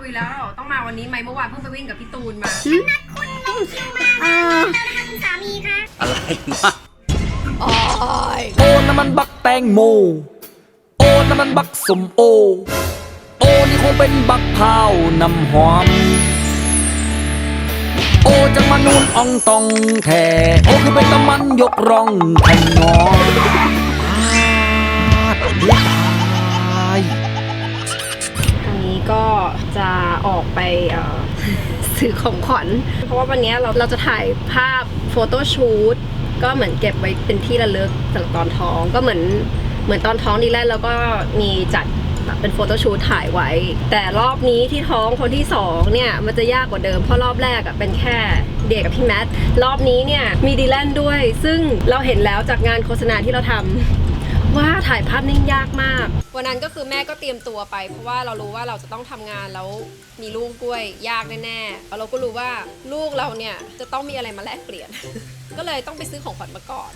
คุยแล้วต้องมาวันนี้ไหมเมื่อวานเพิ่งไปวิ่งกับพี่ตูนมาเอออะไรวะโอ้น้ำมันบักแตงโม โอ้น้ำมันบักสมโอ โอ้นี่คงเป็นบักพร้าวน้ำหอม โอ้จังมานูนอองตองแท้โอ้คือเป็นตะมันยกร่องแผ่นงอ จะออกไปซื้อของขวัญเพราะว่าวันนี้เราเราจะถ่ายภาพโฟโต้ชูตก็เหมือนเก็บไว้เป็นที่ระลึกจากตอนท้องก็เหมือนเหมือนตอนท้องดีแลนด์แล้วก็มีจัดแบบเป็นโฟโต้ชูตถ่ายไว้ แต่รอบนี้ที่ท้องคนที่สองเนี่ย มันจะยากกว่าเดิมเพราะรอบแรกอะเป็นแค่เด็กกับพี่แมท รอบนี้เนี่ย มีดีแลนด์ด้วย ซึ่งเราเห็นแล้วจากงานโฆษณาที่เราทำ ว่าถ่ายภาพนิ่งยากมาก วันนั้นก็คือแม่ก็เตรียมตัวไป เพราะว่าเรารู้ว่าเราจะต้องทำงานแล้วมีลูกด้วยยากแน่ๆแล้วเราก็รู้ว่าลูกเราเนี่ยจะต้องมีอะไรมาแลกเปลี่ยน ก็เลยต้องไปซื้อของขวัญมาก่อน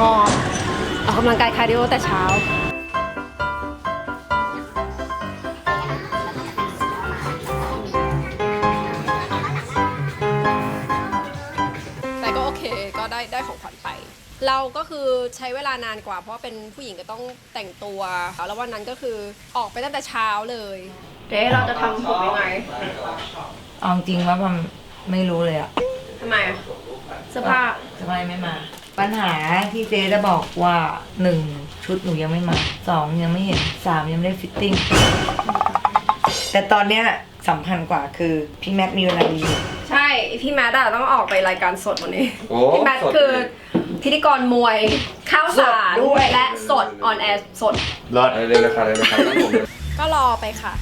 งอออกกำลังกายคาร์ดิโอแต่เช้า ได้ได้ของขวัญไป เราก็คือใช้เวลานานกว่า เพราะว่าเป็นผู้หญิงก็ต้องแต่งตัว แล้ววันนั้นก็คือออกไปตั้งแต่เช้าเลยเจ๊เราจะทำผมยังไงเอาจริงว่ามันไม่รู้เลยอะทำไมอะเสื้อผ้าทำไมไม่มา ปัญหาที่เจ๊จะบอกว่าหนึ่งชุดหนูยังไม่มาสองยังไม่เห็นสามยังไม่ได้ฟิตติ้งแต่ตอนเนี้ยสำคัญกว่าคือพี่แม็กมีเวลาดีใช่ พี่แมทอะต้องออกไปรายการสดวันนี้โอ้พี่แมทสดคือพิธีกรมวยข้าวสารสดด้วย และสดออนแอร์สดรอดเลยเลยค่ะเลยเลยค่ะครับผมก็รอไปค่ะ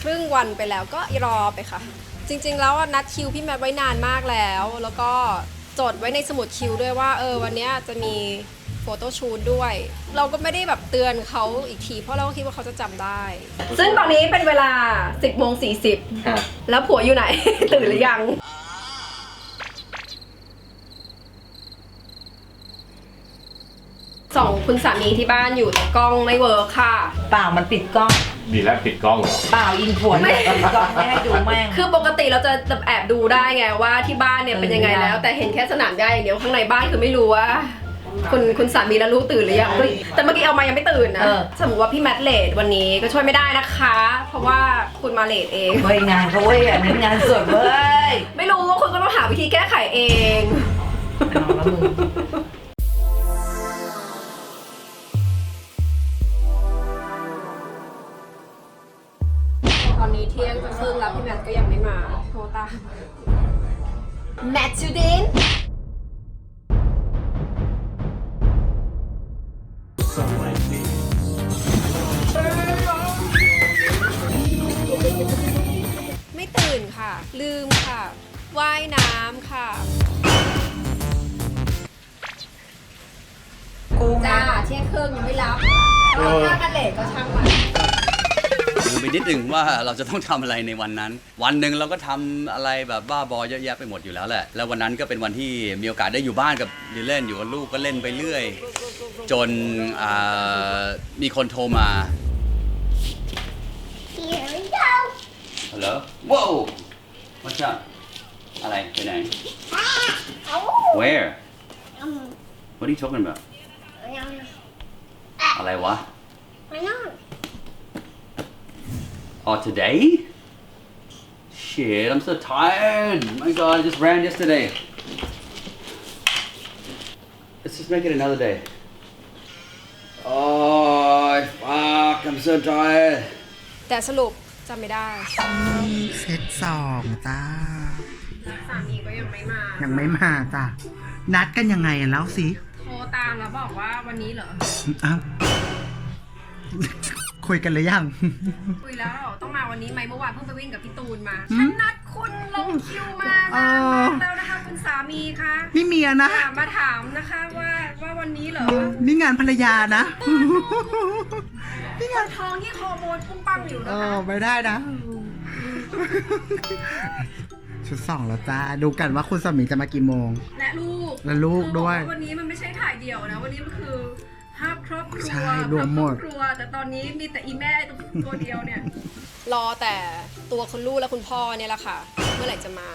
ครึ่งวันไปแล้วก็รอไปค่ะ จริง ๆ แล้วอะนัดคิวพี่แมทไว้นานมากแล้ว แล้วก็จดไว้ในสมุดคิวด้วยว่า เออวันเนี้ยจะมี โฟโต้ชูตด้วย เราก็ไม่ได้แบบเตือนเขาอีกที เพราะเราก็คิดว่าเขาจะจำได้ ซึ่งตอนนี้เป็นเวลา 10โมง40ฮะแล้วผัวอยู่ไหน ตื่นหรือยัง ส่องคุณสามีที่บ้านอยู่แต่กล้องไม่เวิร์คค่ะ เปล่ามันปิดกล้อง ดีแล้วปิดกล้องเหรอ เปล่าอินผวนเลยปิดกล้องไม่ให้ดูแม่ง คือปกติเราจะแอบดูได้ไงว่าที่บ้านเนี่ยเป็นยังไงแล้ว แต่เห็นแค่สนามหญ้าอย่างเดียวข้างในบ้านคือไม่รู้ว่า คุณคุณสามีและลูกตื่นหรือยังเฮ้ยแต่เมื่อกี้เอามายังไม่ตื่นนะ เออ สมมติว่าพี่แมทเลดวันนี้ก็ช่วยไม่ได้นะคะ เพราะว่าคุณมาเลดเองเฮ้ยงานเขาเว้ยอันนี้งานสดเว้ย ไม่รู้ว่าคุณก็ต้องหาวิธีแก้ไขเอง เอาละมึง ตอนนี้เที่ยงจะครึ่งแล้วพี่แมทก็ยังไม่มา โทรตามแมทจูดิน ลืมค่ะ ว่ายน้ำค่ะ กูจ้าเที่ยงครึ่งยังไม่รับรอถ้ากันเลทก็ช่างมันดูไปนิดหนึ่งว่าเราจะต้องทำอะไรในวันนั้น วันหนึ่งเราก็ทำอะไรแบบบ้าบอเยอะแยะไปหมดอยู่แล้วแหละ แล้ววันนั้นก็เป็นวันที่มีโอกาสได้อยู่บ้านกับดิเล่นอยู่กับลูกก็เล่นไปเรื่อย จนอ่ามีคนโทรมา Here we go. ฮัลโหลว้าว what's up อะไรไปไหน Oh. where Um, what are you talking about um, อะไรวะ I know. Oh, today? Shit, I'm so tired. My god, I just ran yesterday. Let's just make it another day. Oh, fuck, I'm so tired. แต่สรุป จำไม่ได้เซตสองจ้า สามีก็ยังไม่มายังไม่มาจ้ะนัดกันยังไงอะแล้วสิโทรตามแล้วบอกว่าวันนี้เหรอ อ้าวคุยกันหรือยัง คุยแล้วต้องมาวันนี้ไหมเมื่อวานเพิ่งไปวิ่งกับพี่ตูนมาหืมฉันนัดคุณลงคิวมาเอนะอแล้วนะคะคุณสามีคะนี่เมียนะถามมาถามนะคะว่าว่าวันนี้เหรอ นี่งานภรรยานะ นี่งานท้องที่ฮอร์โมนปุ้งปังอยู่เอนะคะอไม่ได้นะ ชุดสองแล้วจ้า ดูกันว่าคุณสามีจะมากี่โมง และลูกและลูกด้วยเขาบอกาวันนี้มันไม่ใช่ถ่ายเดี่ยวนะ วันนี้มันคือภาพครอบครัวใช่รวมหมด ภาพครอบครัว แต่ตอนนี้มีแต่อีแม่ตัวเดียวเนี่ย รอแต่ตัวคุณลูกและคุณพ่อเนี่ยแหละค่ะ เมื่อไหร่จะมา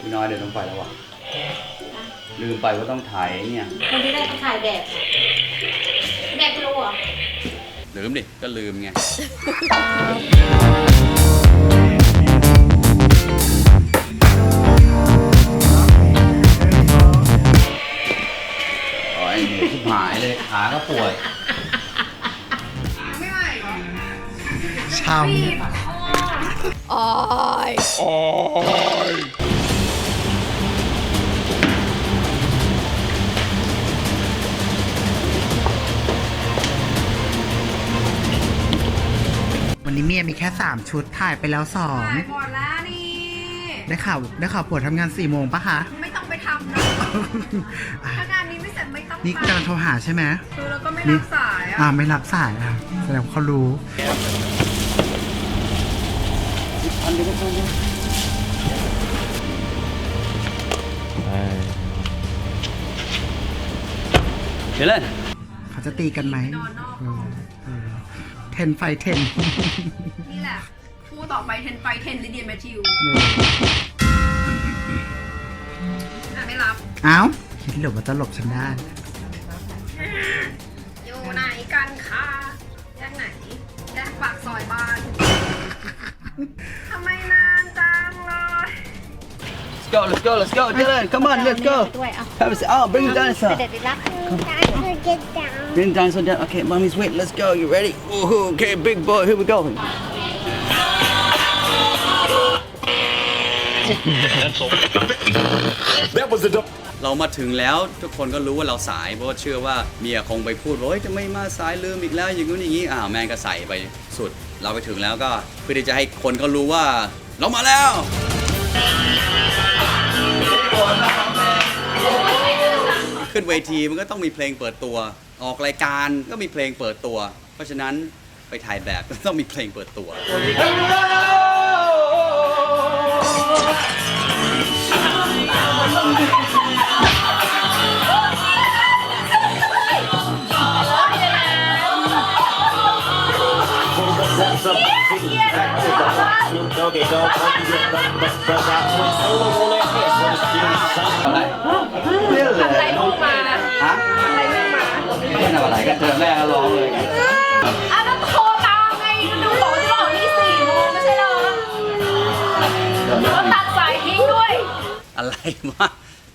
พี่น้อยเดี๋ยวต้องไปแล้วว่ะลืมไปว่าต้องถ่ายไอ้เนี่ย คนที่ได้ก็ถ่ายแบบ แบบรู้เหรอ ลืมดิ ก็ลืมไง โอ้ยเหนื่อยชิบหายเลย ขาก็ปวด ช้ออยำวัน เมียมีแค่3ชุดถ่ายไปแล้วสองถ่ายหมดแล้วนี่ ได้ข่าวได้ข่าวผัวทำงาน4ี่โมงปะคะ ไม่ต้องไปทำนะอะถ้างานนี้ไม่เสร็จไม่ต้องนี่ไปกำลังโทรหาใช่ไหมคือแล้วก็ไม่นี่รับสายอ่าอะไม่รับสายอะแสดงว่าเขารู้เดี๋ยวเล่นเขาจะตีกันไหม เออเออเทนไฟเทนนี่แหละ คู่ต่อไปเทนไฟเทนลิเดียแมทธิวอะไม่รับเอ้าคิดหรือว่าจะหลบฉันได้อยู่ไหนกันคะแยกไหนแยกปากซอยบ้านทำไมนานจังเลย Let's go let's go let's go Dylan come on let's go ด้วยอะ Have a seat oh bring the dinosaur เด็ดรั กการคือเก็ตจัง bring the dinosaur down okay mommy's wait let's go you ready Ooh, okay big boy here we go เรามาถึงแล้วทุกคนก็รู้ว่าเราสายเพราะว่าเชื่อว่าเมียคงไปพูดว่าเฮ้ยจะไม่มาสายลืมอีกแล้วอย่างนู้นอย่างนี้อ้าวแม่งก็ใส่ไปสุด เราไปถึงแล้วก็เพื่อที่จะให้คนเขารู้ว่า เรามาแล้ว ขึ้นเวทีมันก็ต้องมีเพลงเปิดตัว ออกรายการก็มีเพลงเปิดตัว เพราะฉะนั้นไปถ่ายแบบก็ต้องมีเพลงเปิดตัวอะไรลูกมา ฮะ ไม่ทำอะไรกันเธอแม่ก็ร้องเลยอะก็โทรตามไงดูบอกว่าจะบอกนี่สี่โมงไม่ใช่เหรอแล้วตัดสายทิ้งด้วย อะไรวะ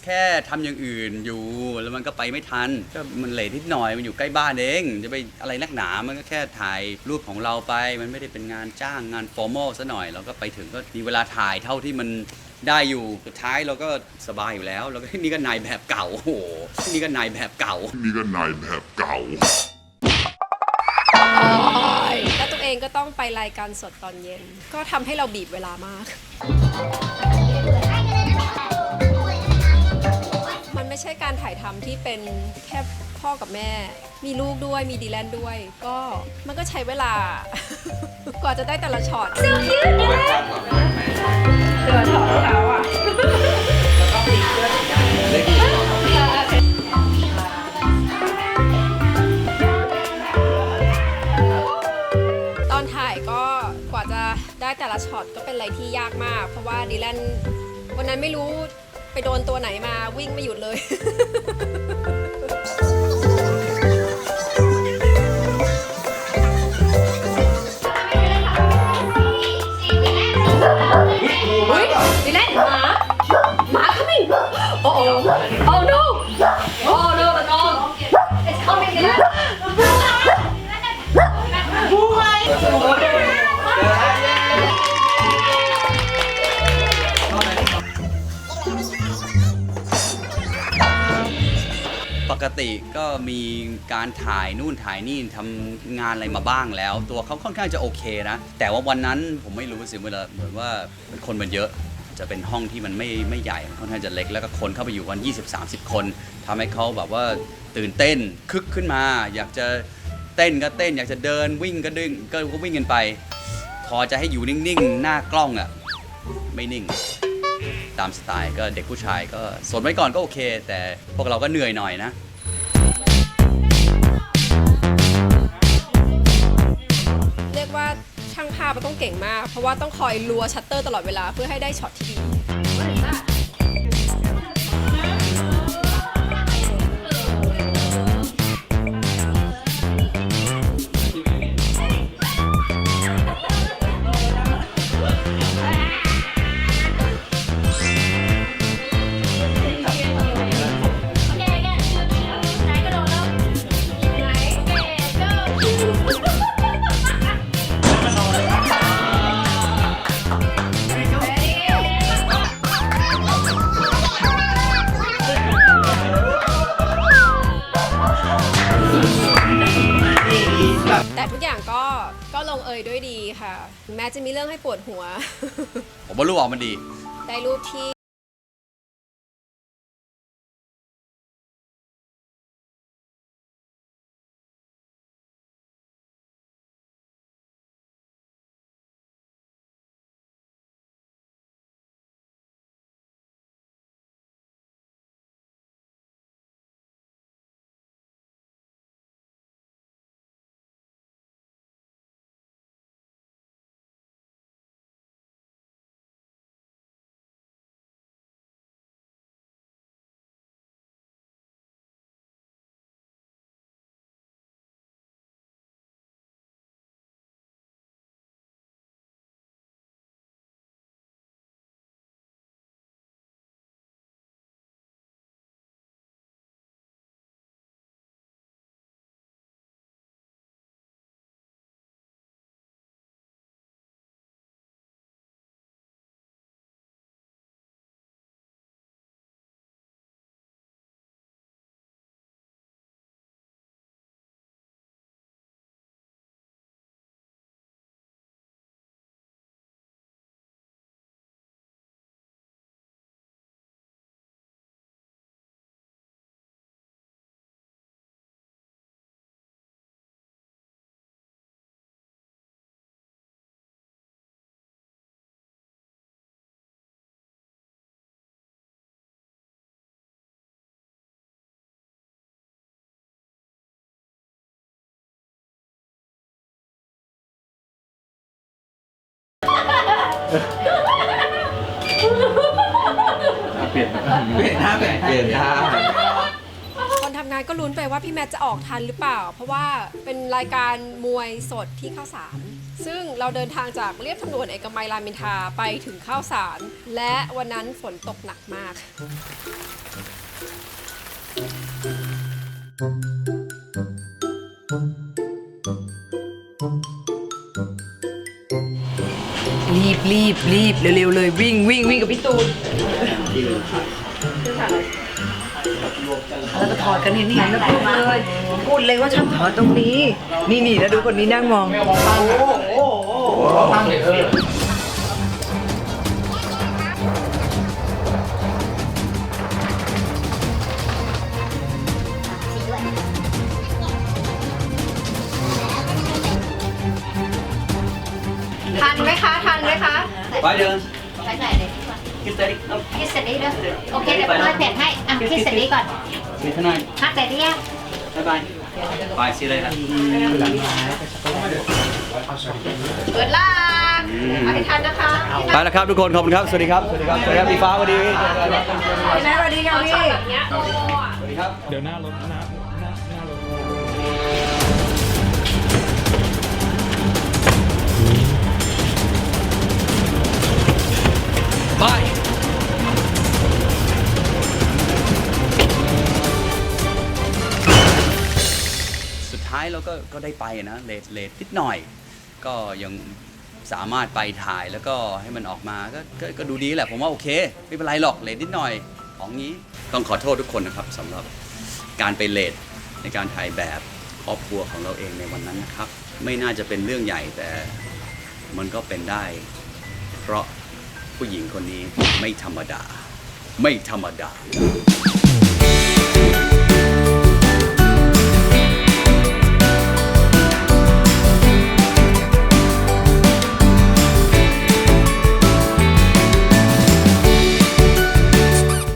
แค่ทำอย่างอื่นอยู่แล้วมันก็ไปไม่ทันก็มันเลทนิดหน่อยมันอยู่ใกล้บ้านเองจะไปอะไรนักหนามันก็แค่ถ่ายรูปของเราไป มันไม่ได้เป็นงานจ้างงานฟอร์มอลซะหน่อยเราก็ไปถึงก็มีเวลาถ่ายเท่าที่มัน ได้อยู่สุดท้ายเราก็สบายอยู่แล้วเราก็นี่ก็นายแบบเก่าโอ้โหนี่ก็นายแบบเก่า นี่ก็นายแบบเก่า แล้วตัวเองก็ต้องไปรายการสดตอนเย็น ก็ทำให้เราบีบเวลามาก มันไม่ใช่การถ่ายทำที่เป็นแค่พ่อกับแม่ มีลูกด้วยมีดีแลนด้วย ก็มันก็ใช้เวลา กว่าจะได้แต่ละช็อตเสื้อยืดแต่ละช็อตของเขาอะตอนถ่ายก็กว่าจะได้แต่ละช็อตก็เป็นอะไรที่ยากมาก เพราะว่าดีแลนวันนั้นไม่รู้ไปโดนตัวไหนมาวิ่งไม่หยุดเลย โอ้โอ้ oh no oh no the dog it's coming ดีแลนปกติก็มีการถ่ายนู่นถ่ายนี่ทำงานอะไรมาบ้างแล้ว ตัวเขาค่อนข้างจะโอเคนะ แต่ว่าวันนั้นผมไม่รู้สิเวลาเหมือนว่าคนมันเยอะ จะเป็นห้องที่มันไม่ไม่ใหญ่มันค่อนข้างจะเล็กแล้วก็คนเข้าไปอยู่วัน 20-30 คนทำให้เขาแบบว่าตื่นเต้นคึกขึ้นมา อยากจะเต้นก็เต้น อยากจะเดินวิ่งก็ดึงก็ก็วิ่งกันไป พอจะให้อยู่นิ่งๆ หน้ากล้องอะไม่นิ่ง ตามสไตล์ก็เด็กผู้ชายก็สนไว้ก่อนก็โอเค แต่พวกเราก็เหนื่อยหน่อยนะ มันต้องเก่งมาก เพราะว่าต้องคอยรัวชัตเตอร์ตลอดเวลาเพื่อให้ได้ช็อตที่ดี ทุกอย่างก็ก็ลงเอยด้วยดีค่ะ แม้จะมีเรื่องให้ปวดหัว ผมว่ารูปออกมันดี ได้รูปที่ คนทำงานก็ลุ้นไปว่าพี่แมทจะออกทันหรือเปล่า เพราะว่าเป็นรายการมวยสดที่ข้าวสาร ซึ่งเราเดินทางจากเรียบทางด่วนเอกมัยรามอินทราไปถึงข้าวสาร และวันนั้นฝนตกหนักมาก รีบรีบรีบเร็วๆเลยวิ่งวิ่งวิ่งกับพี่ตูนแล้วก็ถอดกันเห็นเห็นแล้วพูดเลยพูดเลยว่าฉันถอดตรงนี้ นี่นี่แล้วดูคนนี้นั่งมองทั ไปเดินไปไหนเลยคิดเสร็จนี้ด้วยโอเคเดี๋ยวเปิดเพจให้อะคิดเสร็จนี้ก่อนมีเท่านั้นฮักแต่ที่ยังบ๊ายบายไปสิเลยครับเปิดล่างไปให้ทันนะคะพี่ไปแล้วครับทุกคนขอบคุณครับสวัสดีครับสวัสดีครับสวัสดีครับพี่ฟ้าสวัสดีพี่แม่สวัสดีค่ะพี่แบบเนี้ยโอ้อะสวัสดีครับเดี๋ยวหน้ารถหน้า ก็ได้ไปนะเลทเลทนิดหน่อย ก็ยังสามารถไปถ่ายแล้วก็ให้มันออกมาก็ก็ก็ดูดีแหละผมว่าโอเค ไม่เป็นไรหรอกเลทนิดหน่อยของนี้ต้องขอโทษทุกคนนะครับสำหรับการไปเลทในการถ่ายแบบครอบครัวของเราเองในวันนั้นนะครับ ไม่น่าจะเป็นเรื่องใหญ่แต่มันก็เป็นได้ เพราะผู้หญิงคนนี้ไม่ธรรมดา ไม่ธรรมดา